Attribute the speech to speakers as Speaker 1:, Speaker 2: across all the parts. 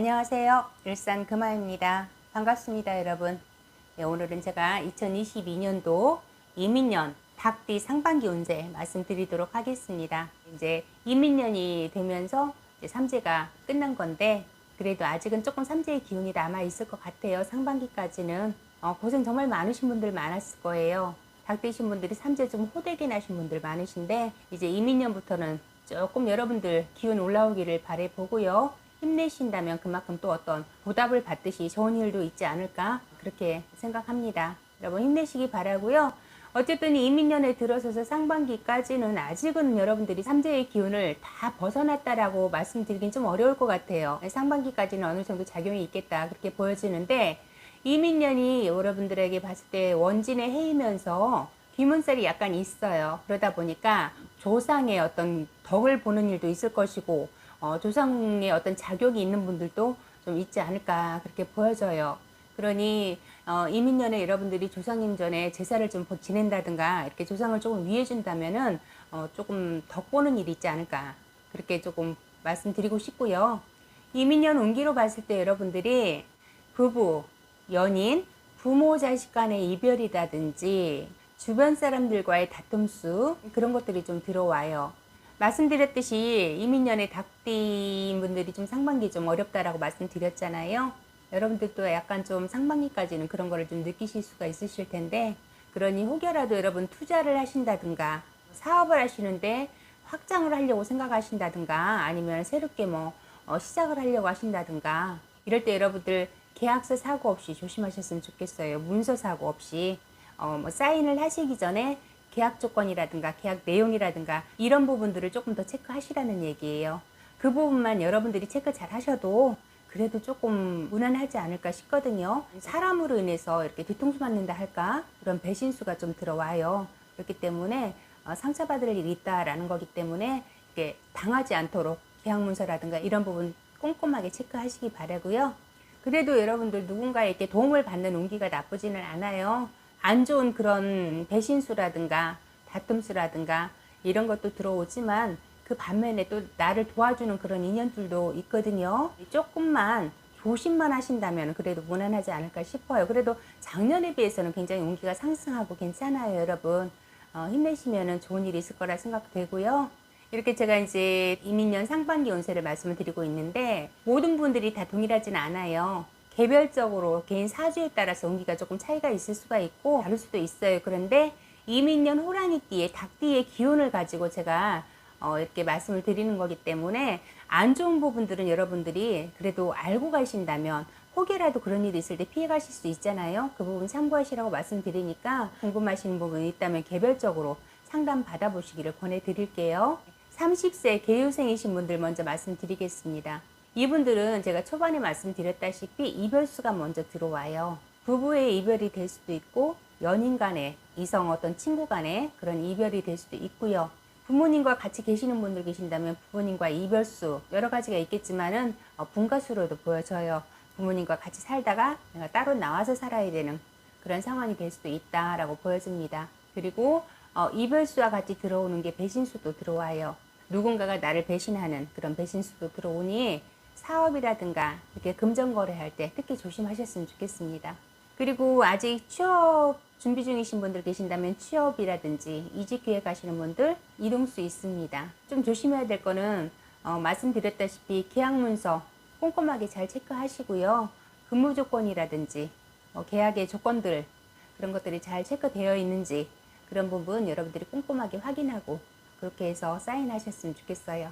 Speaker 1: 안녕하세요. 일산 금화입니다. 반갑습니다, 여러분. 네, 오늘은 제가 2022년도 이민년 닭띠 상반기 운세 말씀드리도록 하겠습니다. 이제 이민년이 되면서 이제 삼재가 끝난 건데 그래도 아직은 조금 삼재의 기운이 남아 있을 것 같아요. 상반기까지는 어, 고생 정말 많으신 분들 많았을 거예요. 닭띠신 분들이 삼재 좀 호되게 나신 분들 많으신데 이제 이민년부터는 조금 여러분들 기운 올라오기를 바래 보고요. 힘내신다면 그만큼 또 어떤 보답을 받듯이 좋은 일도 있지 않을까 그렇게 생각합니다. 여러분 힘내시기 바라고요. 어쨌든 이민년에 들어서서 상반기까지는 아직은 여러분들이 삼재의 기운을 다 벗어났다라고 말씀드리긴 좀 어려울 것 같아요. 상반기까지는 어느 정도 작용이 있겠다 그렇게 보여지는데 이민년이 여러분들에게 봤을 때 원진의 해이면서 귀문살이 약간 있어요. 그러다 보니까 조상의 어떤 덕을 보는 일도 있을 것이고 어, 조상의 어떤 자격이 있는 분들도 좀 있지 않을까 그렇게 보여져요. 그러니 어, 이민년에 여러분들이 조상님 전에 제사를 좀 지낸다든가 이렇게 조상을 조금 위해준다면은 어, 조금 덕 보는 일이 있지 않을까 그렇게 조금 말씀드리고 싶고요. 이민년 운기로 봤을 때 여러분들이 부부, 연인, 부모 자식 간의 이별이라든지 주변 사람들과의 다툼수 그런 것들이 좀 들어와요. 말씀드렸듯이 이민년의 닭띠 분들이 좀 상반기 좀 어렵다라고 말씀드렸잖아요. 여러분들도 약간 좀 상반기까지는 그런 거를 좀 느끼실 수가 있으실 텐데 그러니 혹여라도 여러분 투자를 하신다든가 사업을 하시는데 확장을 하려고 생각하신다든가 아니면 새롭게 뭐 어, 시작을 하려고 하신다든가 이럴 때 여러분들 계약서 사고 없이 조심하셨으면 좋겠어요. 문서 사고 없이 어, 뭐 사인을 하시기 전에 계약 조건이라든가 계약 내용이라든가 이런 부분들을 조금 더 체크하시라는 얘기예요. 그 부분만 여러분들이 체크 잘 하셔도 그래도 조금 무난하지 않을까 싶거든요. 사람으로 인해서 이렇게 뒤통수 맞는다 할까? 그런 배신수가 좀 들어와요. 그렇기 때문에 어, 상처받을 일이 있다라는 거기 때문에 이렇게 당하지 않도록 계약 문서라든가 이런 부분 꼼꼼하게 체크하시기 바라고요. 그래도 여러분들 누군가에게 도움을 받는 운기가 나쁘지는 않아요. 안 좋은 그런 배신수라든가 다툼수라든가 이런 것도 들어오지만 그 반면에 또 나를 도와주는 그런 인연들도 있거든요. 조금만 조심만 하신다면 그래도 무난하지 않을까 싶어요. 그래도 작년에 비해서는 굉장히 운기가 상승하고 괜찮아요, 여러분. 어, 힘내시면 좋은 일이 있을 거라 생각되고요. 이렇게 제가 이제 이민년 상반기 운세를 말씀을 드리고 있는데 모든 분들이 다 동일하진 않아요. 개별적으로 개인 사주에 따라서 운기가 조금 차이가 있을 수가 있고 다를 수도 있어요. 그런데 이민년 호랑이띠의 닭띠의 기운을 가지고 제가 어, 이렇게 말씀을 드리는 거기 때문에 안 좋은 부분들은 여러분들이 그래도 알고 가신다면 혹여라도 그런 일이 있을 때 피해 가실 수 있잖아요. 그 부분 참고하시라고 말씀드리니까 궁금하신 부분이 있다면 개별적으로 상담 받아보시기를 권해드릴게요. 30세 개유생이신 분들 먼저 말씀드리겠습니다. 이분들은 제가 초반에 말씀드렸다시피 이별수가 먼저 들어와요. 부부의 이별이 될 수도 있고 연인 간의 이성 어떤 친구 간의 그런 이별이 될 수도 있고요. 부모님과 같이 계시는 분들 계신다면 부모님과 이별수 여러 가지가 있겠지만은 어, 분가수로도 보여져요. 부모님과 같이 살다가 내가 따로 나와서 살아야 되는 그런 상황이 될 수도 있다라고 보여집니다. 그리고 어, 이별수와 같이 들어오는 게 배신수도 들어와요. 누군가가 나를 배신하는 그런 배신수도 들어오니 사업이라든가 이렇게 금전 거래할 때 특히 조심하셨으면 좋겠습니다. 그리고 아직 취업 준비 중이신 분들 계신다면 취업이라든지 이직 계획하시는 분들 이동 수 있습니다. 좀 조심해야 될 거는 어, 말씀드렸다시피 계약 문서 꼼꼼하게 잘 체크하시고요. 근무 조건이라든지 어, 계약의 조건들 그런 것들이 잘 체크되어 있는지 그런 부분 여러분들이 꼼꼼하게 확인하고 그렇게 해서 사인하셨으면 좋겠어요.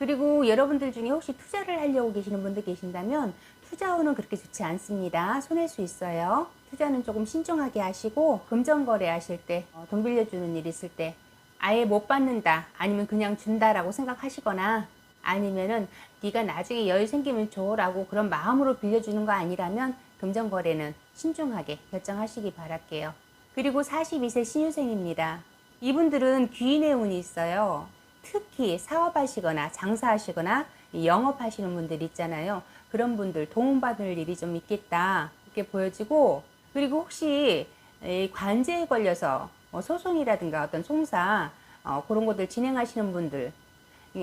Speaker 1: 그리고 여러분들 중에 혹시 투자를 하려고 계시는 분들 계신다면 투자운은 그렇게 좋지 않습니다. 손해일 수 있어요. 투자는 조금 신중하게 하시고 금전거래 하실 때, 어, 돈 빌려주는 일 있을 때 아예 못 받는다 아니면 그냥 준다라고 생각하시거나 아니면은 네가 나중에 여유 생기면 줘라고 그런 마음으로 빌려주는 거 아니라면 금전거래는 신중하게 결정하시기 바랄게요. 그리고 42세 신유생입니다. 이분들은 귀인의 운이 있어요. 특히 사업하시거나 장사하시거나 영업하시는 분들 있잖아요. 그런 분들 도움받을 일이 좀 있겠다. 이렇게 보여지고, 그리고 혹시 관제에 걸려서 뭐 소송이라든가 어떤 송사, 어, 그런 것들 진행하시는 분들,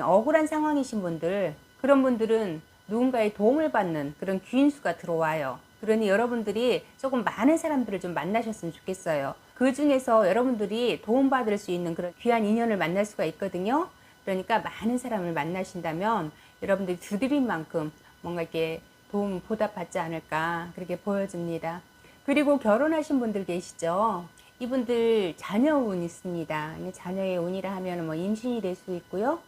Speaker 1: 억울한 상황이신 분들, 그런 분들은 누군가의 도움을 받는 그런 귀인수가 들어와요. 그러니 여러분들이 조금 많은 사람들을 좀 만나셨으면 좋겠어요. 그 중에서 여러분들이 도움받을 수 있는 그런 귀한 인연을 만날 수가 있거든요. 그러니까 많은 사람을 만나신다면 여러분들이 두드린 만큼 뭔가 이렇게 도움 보답받지 않을까 그렇게 보여집니다. 그리고 결혼하신 분들 계시죠? 이분들 자녀 운 있습니다. 자녀의 운이라 하면 뭐 임신이 될수 있고요.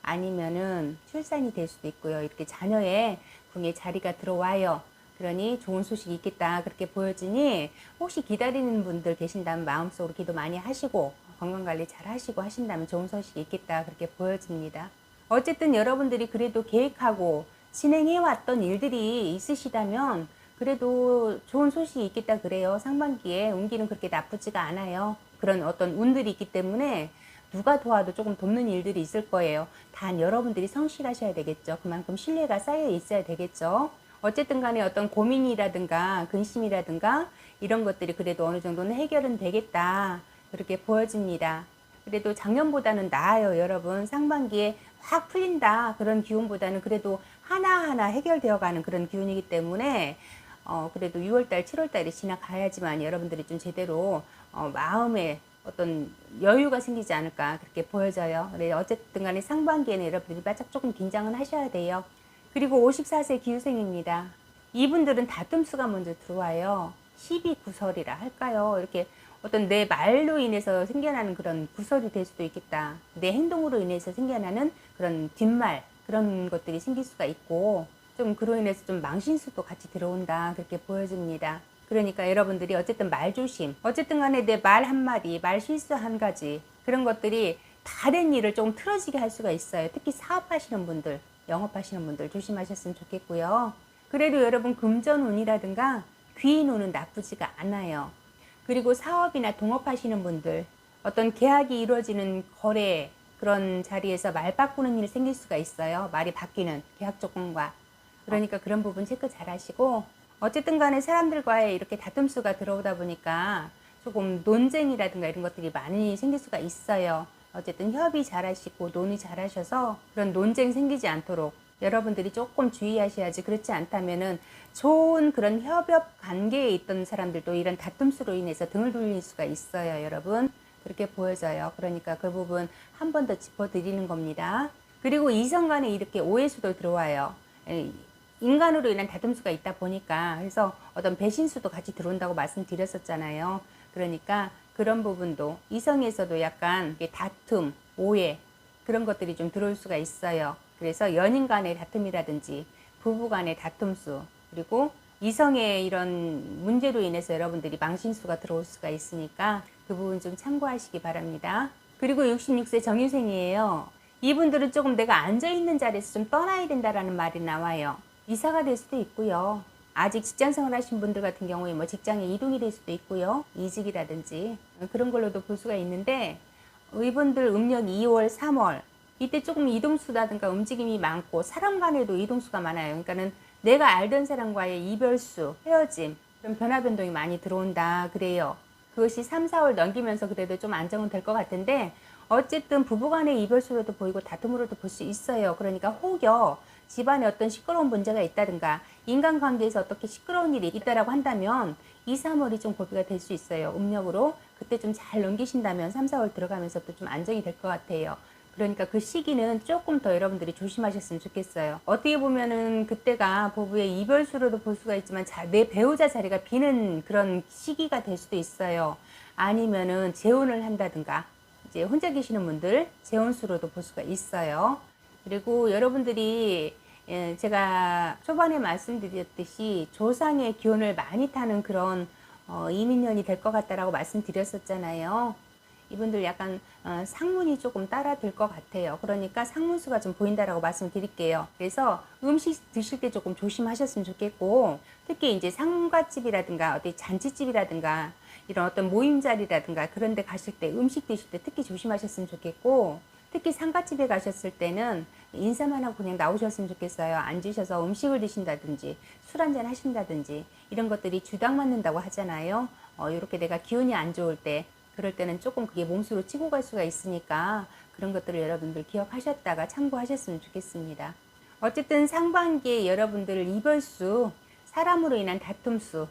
Speaker 1: 아니면은 출산이 될 수도 있고요. 이렇게 자녀의 궁에 자리가 들어와요. 그러니 좋은 소식이 있겠다 그렇게 보여지니 혹시 기다리는 분들 계신다면 마음속으로 기도 많이 하시고 건강 관리 잘 하시고 하신다면 좋은 소식이 있겠다 그렇게 보여집니다. 어쨌든 여러분들이 그래도 계획하고 진행해 왔던 일들이 있으시다면 그래도 좋은 소식이 있겠다 그래요. 상반기에 운기는 그렇게 나쁘지가 않아요. 그런 어떤 운들이 있기 때문에 누가 도와도 조금 돕는 일들이 있을 거예요. 단 여러분들이 성실하셔야 되겠죠. 그만큼 신뢰가 쌓여 있어야 되겠죠. 어쨌든 간에 어떤 고민이라든가 근심이라든가 이런 것들이 그래도 어느 정도는 해결은 되겠다. 그렇게 보여집니다. 그래도 작년보다는 나아요, 여러분. 상반기에 확 풀린다. 그런 기운보다는 그래도 하나하나 해결되어 가는 그런 기운이기 때문에 어, 그래도 6월달, 7월달이 지나가야지만 여러분들이 좀 제대로 어, 마음에 어떤 여유가 생기지 않을까 그렇게 보여져요. 그래 어쨌든 간에 상반기에는 여러분들이 바짝 조금 긴장은 하셔야 돼요. 그리고 54세 기후생입니다. 이분들은 다툼수가 먼저 들어와요. 12구설이라 할까요? 이렇게 어떤 내 말로 인해서 생겨나는 그런 구설이 될 수도 있겠다. 내 행동으로 인해서 생겨나는 그런 뒷말, 그런 것들이 생길 수가 있고, 좀 그로 인해서 좀 망신수도 같이 들어온다. 그렇게 보여집니다. 그러니까 여러분들이 어쨌든 말 조심. 어쨌든 간에 내 말 한마디, 말 실수 한 가지, 그런 것들이 다른 일을 조금 틀어지게 할 수가 있어요. 특히 사업하시는 분들, 영업하시는 분들 조심하셨으면 좋겠고요. 그래도 여러분 금전운이라든가 귀인운은 나쁘지가 않아요. 그리고 사업이나 동업하시는 분들 어떤 계약이 이루어지는 거래 그런 자리에서 말 바꾸는 일이 생길 수가 있어요. 말이 바뀌는 계약 조건과 그러니까 그런 부분 체크 잘 하시고 어쨌든 간에 사람들과의 이렇게 다툼수가 들어오다 보니까 조금 논쟁이라든가 이런 것들이 많이 생길 수가 있어요. 어쨌든 협의 잘 하시고 논의 잘 하셔서 그런 논쟁 생기지 않도록 여러분들이 조금 주의하셔야지 그렇지 않다면은 좋은 그런 협업 관계에 있던 사람들도 이런 다툼수로 인해서 등을 돌릴 수가 있어요, 여러분. 그렇게 보여져요. 그러니까 그 부분 한 번 더 짚어 드리는 겁니다. 그리고 이성 간에 이렇게 오해수도 들어와요. 인간으로 인한 다툼수가 있다 보니까 그래서 어떤 배신수도 같이 들어온다고 말씀드렸었잖아요. 그러니까 그런 부분도 이성에서도 약간 다툼, 오해 그런 것들이 좀 들어올 수가 있어요. 그래서 연인 간의 다툼이라든지 부부 간의 다툼수 그리고 이성의 이런 문제로 인해서 여러분들이 망신수가 들어올 수가 있으니까 그 부분 좀 참고하시기 바랍니다. 그리고 66세 정유생이에요. 이분들은 조금 내가 앉아있는 자리에서 좀 떠나야 된다라는 말이 나와요. 이사가 될 수도 있고요. 아직 직장 생활 하신 분들 같은 경우에 뭐 직장에 이동이 될 수도 있고요. 이직이라든지 그런 걸로도 볼 수가 있는데 이분들 음력 2월, 3월 이때 조금 이동수라든가 움직임이 많고 사람 간에도 이동수가 많아요. 그러니까는 내가 알던 사람과의 이별수, 헤어짐 그런 변화 변동이 많이 들어온다 그래요. 그것이 3, 4월 넘기면서 그래도 좀 안정은 될 것 같은데 어쨌든 부부간의 이별수로도 보이고 다툼으로도 볼 수 있어요. 그러니까 혹여 집안에 어떤 시끄러운 문제가 있다든가 인간관계에서 어떻게 시끄러운 일이 있다라고 한다면 2, 3월이 좀 고비가 될 수 있어요. 음력으로 그때 좀 잘 넘기신다면 3, 4월 들어가면서 또 좀 안정이 될 것 같아요. 그러니까 그 시기는 조금 더 여러분들이 조심하셨으면 좋겠어요. 어떻게 보면은 그때가 부부의 이별수로도 볼 수가 있지만 자, 내 배우자 자리가 비는 그런 시기가 될 수도 있어요. 아니면은 재혼을 한다든가 이제 혼자 계시는 분들 재혼수로도 볼 수가 있어요. 그리고 여러분들이 예, 제가 초반에 말씀드렸듯이 조상의 기운을 많이 타는 그런 어, 이민년이 될 것 같다라고 말씀드렸었잖아요. 이분들 약간 어, 상문이 조금 따라 들 것 같아요. 그러니까 상문수가 좀 보인다라고 말씀드릴게요. 그래서 음식 드실 때 조금 조심하셨으면 좋겠고 특히 이제 상가집이라든가 어디 잔치집이라든가 이런 어떤 모임 자리라든가 그런 데 가실 때 음식 드실 때 특히 조심하셨으면 좋겠고 특히 상가집에 가셨을 때는 인사만 하고 그냥 나오셨으면 좋겠어요. 앉으셔서 음식을 드신다든지 술 한잔 하신다든지 이런 것들이 주당 맞는다고 하잖아요. 어, 이렇게 내가 기운이 안 좋을 때 그럴 때는 조금 그게 몸수로 치고 갈 수가 있으니까 그런 것들을 여러분들 기억하셨다가 참고하셨으면 좋겠습니다. 어쨌든 상반기에 여러분들 이별수, 사람으로 인한 다툼수,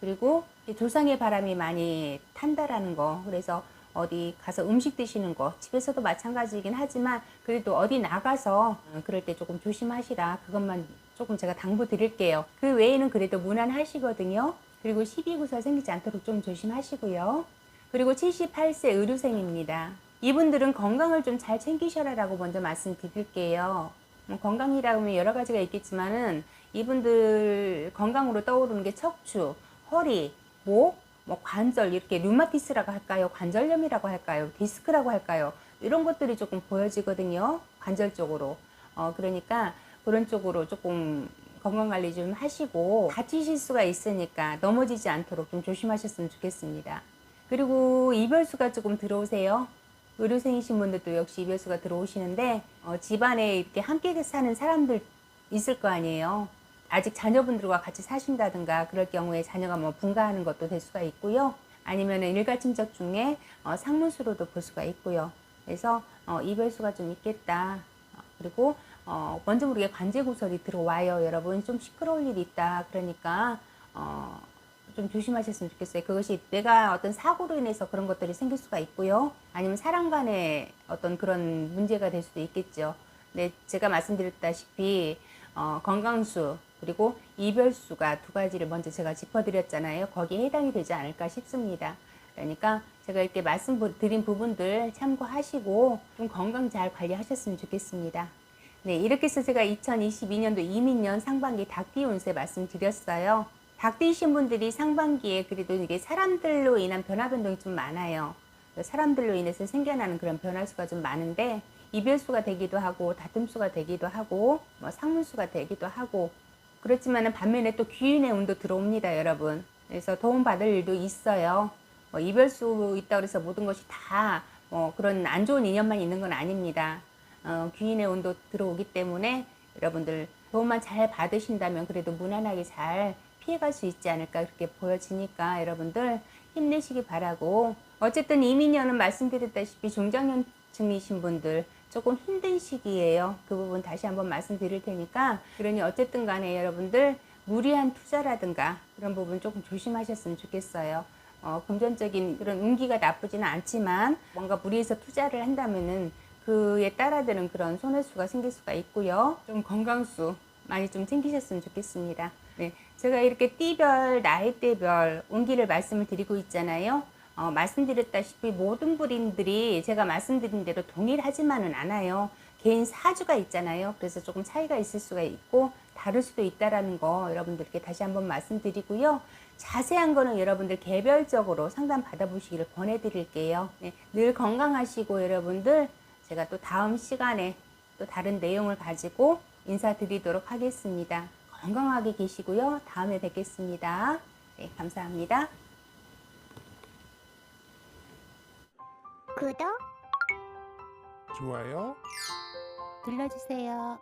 Speaker 1: 그리고 이 조상의 바람이 많이 탄다라는 거. 그래서 어디 가서 음식 드시는 거, 집에서도 마찬가지이긴 하지만 그래도 어디 나가서 어, 그럴 때 조금 조심하시라. 그것만 조금 제가 당부 드릴게요. 그 외에는 그래도 무난하시거든요. 그리고 12구설 생기지 않도록 좀 조심하시고요. 그리고 78세 의료생입니다. 이분들은 건강을 좀 잘 챙기셔라 라고 먼저 말씀드릴게요. 뭐 건강이라고 하면 여러 가지가 있겠지만은 이분들 건강으로 떠오르는 게 척추, 허리, 목, 뭐 관절 이렇게 류마티스라고 할까요? 관절염이라고 할까요? 디스크라고 할까요? 이런 것들이 조금 보여지거든요. 관절 쪽으로. 어 그러니까 그런 쪽으로 조금 건강 관리 좀 하시고 다치실 수가 있으니까 넘어지지 않도록 좀 조심하셨으면 좋겠습니다. 그리고 이별수가 조금 들어오세요. 의료생이신 분들도 역시 이별수가 들어오시는데 어, 집안에 이렇게 함께 사는 사람들 있을 거 아니에요. 아직 자녀분들과 같이 사신다든가 그럴 경우에 자녀가 뭐 분가하는 것도 될 수가 있고요. 아니면 일가침적 중에 어, 상문수로도 볼 수가 있고요. 그래서 어, 이별수가 좀 있겠다. 어, 그리고 어, 먼저 모르게 관제구설이 들어와요. 여러분 좀 시끄러울 일이 있다. 그러니까 어, 좀 조심하셨으면 좋겠어요. 그것이 내가 어떤 사고로 인해서 그런 것들이 생길 수가 있고요. 아니면 사람 간의 어떤 그런 문제가 될 수도 있겠죠. 네, 제가 말씀드렸다시피 어, 건강수 그리고 이별수가 두 가지를 먼저 제가 짚어드렸잖아요. 거기에 해당이 되지 않을까 싶습니다. 그러니까 제가 이렇게 말씀드린 부분들 참고하시고 좀 건강 잘 관리하셨으면 좋겠습니다. 네, 이렇게 해서 제가 2022년도 이민년 상반기 닭띠 운세 말씀드렸어요. 닭띠이신 분들이 상반기에 그래도 이게 사람들로 인한 변화 변동이 좀 많아요. 사람들로 인해서 생겨나는 그런 변화수가 좀 많은데 이별수가 되기도 하고 다툼수가 되기도 하고 뭐 상문수가 되기도 하고 그렇지만은 반면에 또 귀인의 운도 들어옵니다, 여러분. 그래서 도움 받을 일도 있어요. 뭐 이별 수 있다 그래서 모든 것이 다 뭐 그런 안 좋은 인연만 있는 건 아닙니다. 어, 귀인의 운도 들어오기 때문에 여러분들 도움만 잘 받으신다면 그래도 무난하게 잘 피해갈 수 있지 않을까 그렇게 보여지니까 여러분들 힘내시기 바라고 어쨌든 이민년은 말씀드렸다시피 중장년층이신 분들 조금 힘든 시기예요. 그 부분 다시 한번 말씀드릴 테니까 그러니 어쨌든 간에 여러분들 무리한 투자라든가 그런 부분 조금 조심하셨으면 좋겠어요. 어, 금전적인 그런 운기가 나쁘지는 않지만 뭔가 무리해서 투자를 한다면은 그에 따라드는 그런 손해수가 생길 수가 있고요. 좀 건강수 많이 좀 챙기셨으면 좋겠습니다. 네, 제가 이렇게 띠별, 나이대별 운기를 말씀을 드리고 있잖아요. 어, 말씀드렸다시피 모든 불인들이 제가 말씀드린 대로 동일하지만은 않아요. 개인 사주가 있잖아요. 그래서 조금 차이가 있을 수가 있고 다를 수도 있다라는 거 여러분들께 다시 한번 말씀드리고요. 자세한 거는 여러분들 개별적으로 상담 받아보시기를 권해드릴게요. 네, 늘 건강하시고 여러분들 제가 또 다음 시간에 또 다른 내용을 가지고 인사드리도록 하겠습니다. 건강하게 계시고요. 다음에 뵙겠습니다. 네, 감사합니다.
Speaker 2: 구독
Speaker 3: 좋아요
Speaker 2: 눌러주세요.